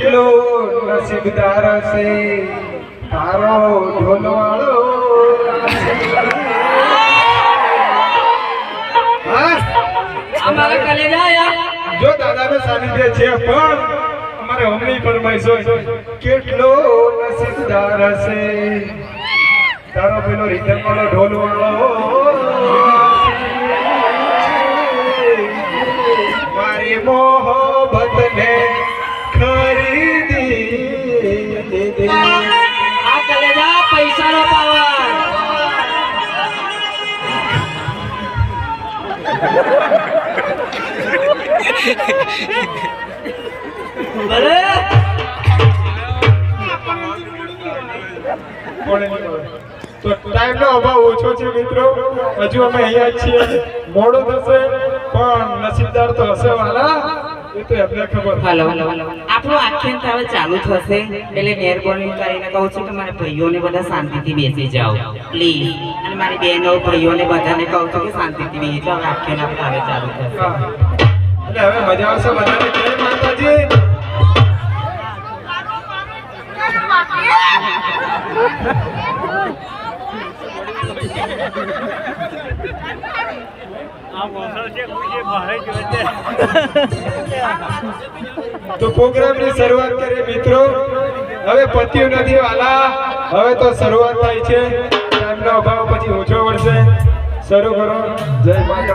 નસીબદાર છે તારો ઢોલવાળો અમારા કલેજા જો દાદાનું સાનિધ્ય છે પણ અમારે હમણી ફરમાઈશ હોય. કેટલો નસીબદાર હશે તારો પેલો રીતમ વાળો ઢોલ વાળો મારી મોહ ને તો અભાવ ઓછો છે મિત્રો. હજુ અમે અહીંયા છીએ. મોડું થશે, પણ નસીબદાર તો હશે વાલા. આપણું આખ્યાન હવે ચાલુ થશે એટલે મહેરબાની કરીને કહું છું કે મારા ભાઈઓને બધા શાંતિથી બેસી જાઓ પ્લીઝ અને મારી બહેનો ભાઈઓને બધાને કહું છું કે શાંતિથી બેસી જાઓ. હવે આખ્યાન આપણે હવે ચાલુ થશે હવે મજા આવશે બધાને. જય માતાજી. તો પ્રોગ્રામની શરૂઆત કરીએ, મિત્રો. હવે પત્યું નથી, વાલા. હવે તો શરૂઆત થાય છે. ટાઈમનો અભાવ પછી ઓછો પડશે શરૂ કરો. જય માતાજી.